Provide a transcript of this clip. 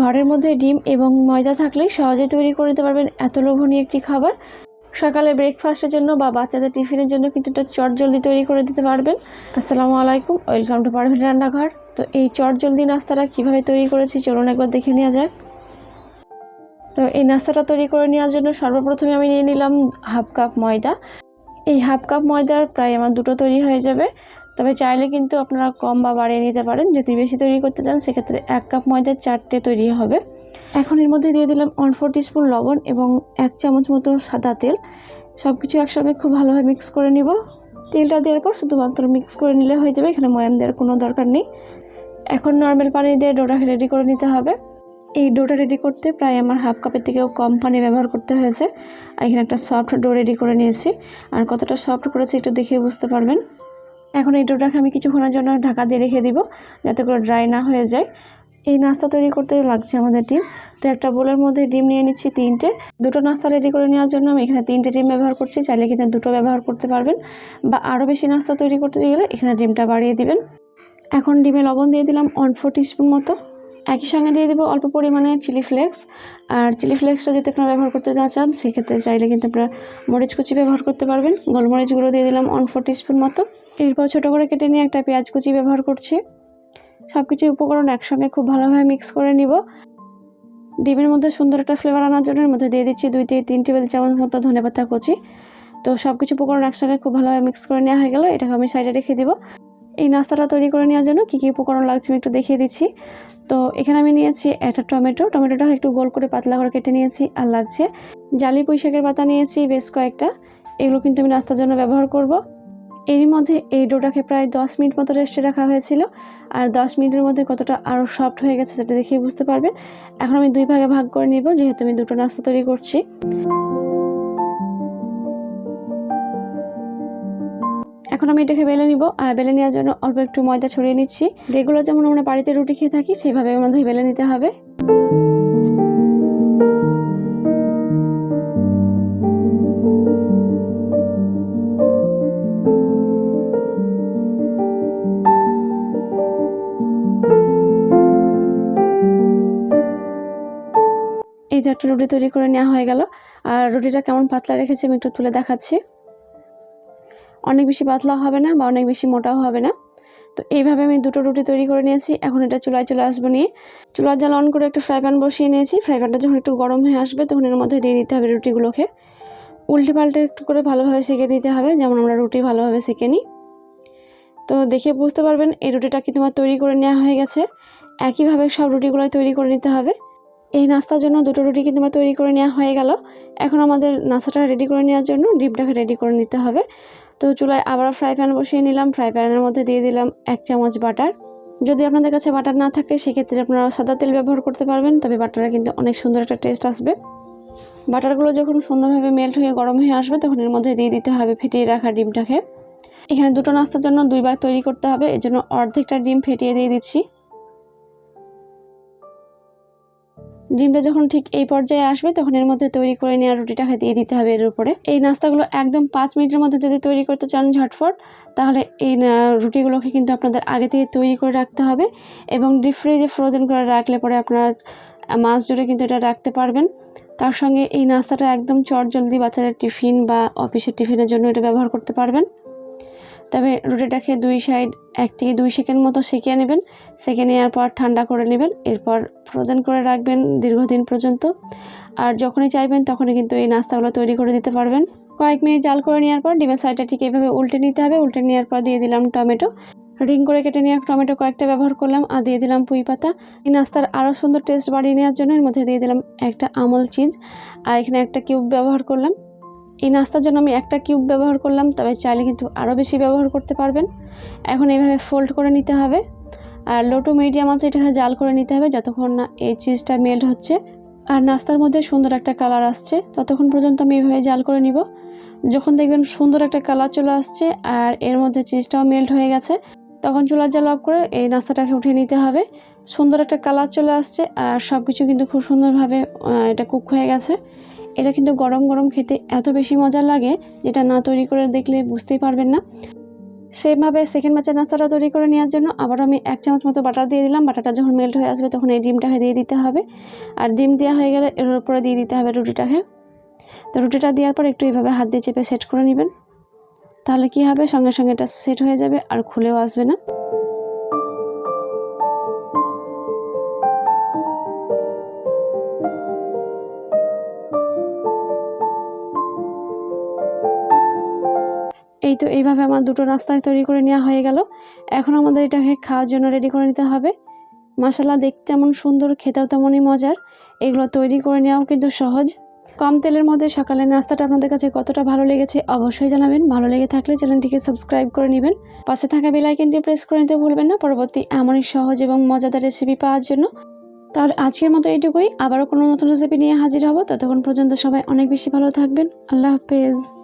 ঘরের মধ্যে ডিম এবং ময়দা থাকলেই সহজে তৈরি করে নিতে পারবেন এত লোভনীয় একটি খাবার। সকালে ব্রেকফাস্টের জন্য বা বাচ্চাদের টিফিনের জন্য কিন্তু এটা চট জলদি তৈরি করে দিতে পারবেন। আসসালামু আলাইকুম, ওয়েলকাম টু পারভিন রান্নাঘর। তো এই চট জলদি নাস্তাটা কীভাবে তৈরি করেছি চলুন একবার দেখে নেওয়া যাক। তো এই নাস্তাটা তৈরি করে নেওয়ার জন্য সর্বপ্রথমে আমি নিয়ে নিলাম হাফ কাপ ময়দা। এই হাফ কাপ ময়দার প্রায় আমার দুটো তৈরি হয়ে যাবে। তবে চাইলে কিন্তু আপনারা কম বা বাড়িয়ে নিতে পারেন। যদি বেশি তৈরি করতে চান, সেক্ষেত্রে এক কাপ ময়দার চারটে তৈরি হবে। এখন এর মধ্যে দিয়ে দিলাম ওয়ান ফোর স্পুন লবণ এবং এক চামচ মতো সাদা তেল। সব কিছু একসঙ্গে খুব ভালোভাবে মিক্স করে নিব। তেলটা দেওয়ার পর শুধুমাত্র মিক্স করে নিলে হয়ে যাবে, এখানে ময়াম দেওয়ার কোনো দরকার নেই। এখন নর্মাল পানি দিয়ে ডোটা রেডি করে নিতে হবে। এই ডোটা রেডি করতে প্রায় আমার হাফ কাপের থেকেও কম পানি ব্যবহার করতে হয়েছে। আর এখানে একটা সফট ডো রেডি করে নিয়েছি। আর কতটা সফট করেছি একটু দেখে বুঝতে পারবেন। এখন এই ডোটাকে আমি কিছুক্ষণের জন্য ঢাকা দিয়ে রেখে দিব, যাতে করে ড্রাই না হয়ে যায়। এই নাস্তা তৈরি করতে লাগছে আমাদের ডিম তো একটা বোলের মধ্যে ডিম নিয়ে নিচ্ছি তিনটে। দুটো নাস্তা রেডি করে নেওয়ার জন্য আমি এখানে তিনটে ডিম ব্যবহার করছি। চাইলে কিন্তু দুটো ব্যবহার করতে পারবেন। বা আরও বেশি নাস্তা তৈরি করতে গেলে এখানে ডিমটা বাড়িয়ে দিবেন। এখন ডিমে লবণ দিয়ে দিলাম ওয়ান ফোর স্পুন মতো। একই সঙ্গে দিয়ে দেবো অল্প পরিমাণে চিলি ফ্লেক্স আর চিলি ফ্লেক্সটা যদি আপনারা ব্যবহার করতে না চান, সেক্ষেত্রে চাইলে কিন্তু আপনারা মরিচ কুচি ব্যবহার করতে পারবেন। গোলমরিচগুলো দিয়ে দিলাম ওয়ান ফোর স্পুন মতো। এরপর ছোটো করে কেটে নিয়ে একটা পেঁয়াজ কুচি ব্যবহার করছি। সব কিছু উপকরণ একসঙ্গে খুব ভালোভাবে মিক্স করে নিব। ডিমের মধ্যে সুন্দর একটা ফ্লেভার আনার জন্য এর মধ্যে দিয়ে দিচ্ছি দুই থেকে তিন টেবিল চামচ মতো ধনে পাতা কুচি। তো সব কিছু উপকরণ একসঙ্গে খুব ভালোভাবে মিক্স করে নেওয়া হয়ে গেলো। এটাকে আমি সাইডে রেখে দিব। এই নাস্তাটা তৈরি করে নেওয়ার জন্য কী কী উপকরণ লাগছে আমি একটু দেখিয়ে দিচ্ছি। তো এখানে আমি নিয়েছি একটা টমেটো। টমেটোটা একটু গোল করে পাতলা করে কেটে নিয়েছি আর লাগছে জালি পুঁইশাকের পাতা নিয়েছি বেশ কয়েকটা। এগুলো কিন্তু আমি নাস্তার জন্য ব্যবহার করব। এরই মধ্যে এই ডোটাকে প্রায় দশ মিনিট মতো রেস্টে রাখা হয়েছিল। আর দশ মিনিটের মধ্যে কতটা আরও সফট হয়ে গেছে সেটা দেখেই বুঝতে পারবেন। এখন আমি দুই ভাগে ভাগ করে নিব, যেহেতু আমি দুটো নাস্তা তৈরি করছি। এখন আমি এটাকে বেলে নিব, আর বেলে নেওয়ার জন্য অল্প একটু ময়দা ছড়িয়ে নিচ্ছি। রেগুলার যেমন আমরা বাড়িতে রুটি খেয়ে থাকি, সেইভাবে মধ্যে বেলে নিতে হবে। যে একটা রুটি তৈরি করে নেওয়া হয়ে গেল। আর রুটিটা কেমন পাতলা রেখেছি আমি একটু তুলে দেখাচ্ছি। অনেক বেশি পাতলা হবে না বা অনেক বেশি মোটাও হবে না। তো এইভাবে আমি দুটো রুটি তৈরি করে নিয়েছি। এখন এটা চুলায় চলে আসব নিয়ে। চুলার জাল অন করে একটা ফ্রাই প্যান বসিয়ে নিয়েছি। ফ্রাই প্যানটা যখন একটু গরম হয়ে আসবে তখন এর মধ্যে দিয়ে দিতে হবে রুটিগুলোকে। উল্টে পাল্টে একটু করে ভালোভাবে সেঁকে নিতে হবে। যেমন আমরা রুটি ভালোভাবে সেঁকে নিই। তো দেখে বুঝতে পারবেন এই রুটিটা কি তোমার তৈরি করে নেওয়া হয়ে গেছে। একইভাবে সব রুটিগুলোই তৈরি করে নিতে হবে। এই নাস্তার জন্য দুটো রুটি কিন্তু আমার তৈরি করে নেওয়া হয়ে গেল। এখন আমাদের নাস্তাটা রেডি করে নেওয়ার জন্য ডিমটাকে রেডি করে নিতে হবে। তো চুলায় আবার ফ্রাই প্যান বসিয়ে নিলাম। ফ্রাই প্যানের মধ্যে দিয়ে দিলাম এক চামচ বাটার যদি আপনাদের কাছে বাটার না থাকে, সেক্ষেত্রে আপনারা সাদা তেল ব্যবহার করতে পারবেন, তবে বাটারে কিন্তু অনেক সুন্দর একটা টেস্ট আসবে। বাটারগুলো যখন সুন্দরভাবে মেল্ট হয়ে গরম হয়ে আসবে, তখন এর মধ্যে দিয়ে দিতে হবে ফেটিয়ে রাখা ডিমটাকে। এখানে দুটো নাস্তার জন্য দুইবার তৈরি করতে হবে। এর জন্য অর্ধেকটা ডিম ফেটিয়ে দিয়ে দিচ্ছি। ডিমটা যখন ঠিক এই পর্যায়ে আসবে, তখন এর মধ্যে তৈরি করে নেওয়া রুটিটাকে দিয়ে দিতে হবে এর উপরে। এই নাস্তাগুলো একদম পাঁচ মিনিটের মধ্যে যদি তৈরি করতে চান ঝটফট, তাহলে এই রুটিগুলোকে কিন্তু আপনাদের আগে থেকে তৈরি করে রাখতে হবে এবং ডিপ ফ্রিজে ফ্রোজেন করে রাখলে পরে আপনারা মাছ জুড়ে কিন্তু এটা রাখতে পারবেন। তার সঙ্গে এই নাস্তাটা একদম চট জলদি বাচ্চাদের টিফিন বা অফিসের টিফিনের জন্য এটা ব্যবহার করতে পারবেন। তবে রুটিটাকে দুই সাইড এক থেকে দুই সেকেন্ড মতো সেঁকে নেবেন। সেঁকে নেওয়ার পর ঠান্ডা করে নেবেন। এরপর ফ্রোজেন করে রাখবেন দীর্ঘদিন পর্যন্ত। আর যখনই চাইবেন তখনই কিন্তু এই নাস্তাগুলো তৈরি করে দিতে পারবেন। কয়েক মিনিট জাল করে নেওয়ার পর ডিমের সাইডটা ঠিক এইভাবে উল্টে নিতে হবে। উল্টে নেওয়ার পর দিয়ে দিলাম টমেটো। রিং করে কেটে নেওয়া টমেটো কয়েকটা ব্যবহার করলাম আর দিয়ে দিলাম পুঁই পাতা। এই নাস্তার আরও সুন্দর টেস্ট বাড়িয়ে নেওয়ার জন্য এর মধ্যে দিয়ে দিলাম একটা আমল চিজ আর এখানে একটা কিউব ব্যবহার করলাম। এই নাস্তার জন্য আমি একটা কিউব ব্যবহার করলাম, তবে চাইলে কিন্তু আরও বেশি ব্যবহার করতে পারবেন। এখন এইভাবে ফোল্ড করে নিতে হবে। আর লো টু মিডিয়াম আছে, এটাকে জাল করে নিতে হবে যতক্ষণ না এই চিজটা মেল্ট হচ্ছে। আর নাস্তার মধ্যে সুন্দর একটা কালার আসছে, ততক্ষণ পর্যন্ত আমি এইভাবে জাল করে নিব। যখন দেখবেন সুন্দর একটা কালার চলে আসছে আর এর মধ্যে চিজটাও মেল্ট হয়ে গেছে, তখন চুলার জাল অফ করে এই নাস্তাটাকে উঠিয়ে নিতে হবে। সুন্দর একটা কালার চলে আসছে আর সব কিছু কিন্তু খুব সুন্দরভাবে এটা কুক হয়ে গেছে। এটা কিন্তু গরম গরম খেতে এত বেশি মজা লাগে, যেটা না তৈরি করে দেখলে বুঝতেই পারবেন না। সেমভাবে সেকেন্ড ব্যাচের নাস্তাটা তৈরি করে নেওয়ার জন্য আবার আমি এক চামচ মতো বাটার দিয়ে দিলাম। বাটারটা যখন মেল্ট হয়ে আসবে তখন এই ডিমটাকে দিয়ে দিতে হবে। আর ডিম দেওয়া হয়ে গেলে এর উপরে দিয়ে দিতে হবে রুটিটাকে। তো রুটিটা দেওয়ার পর একটু এইভাবে হাত দিয়ে চেপে সেট করে নেবেন। তাহলে কি হবে? সঙ্গে সঙ্গে এটা সেট হয়ে যাবে আর খুলেও আসবে না। এই তো এইভাবে আমার দুটো নাস্তা তৈরি করে নেওয়া হয়ে গেল। এখন আমাদের এটাকে খাওয়ার জন্য রেডি করে নিতে হবে। মশালা দেখতে তেমন সুন্দর, খেতেও তেমনই মজার। এগুলো তৈরি করে নেওয়াও কিন্তু সহজ। কম তেলের মধ্যে সকালের নাস্তাটা আপনাদের কাছে কতটা ভালো লেগেছে অবশ্যই জানাবেন। ভালো লেগে থাকলে চ্যানেলটিকে সাবস্ক্রাইব করে নেবেন। পাশে থাকা বেলাইকনটি প্রেস করে নিতে ভুলবেন না। পরবর্তী এমনই সহজ এবং মজাদার রেসিপি পাওয়ার জন্য। তাহলে আজকের মতো এইটুকুই। আবারও কোনো নতুন রেসিপি নিয়ে হাজির হব। ততক্ষণ পর্যন্ত সবাই অনেক বেশি ভালো থাকবেন। আল্লাহ হাফেজ।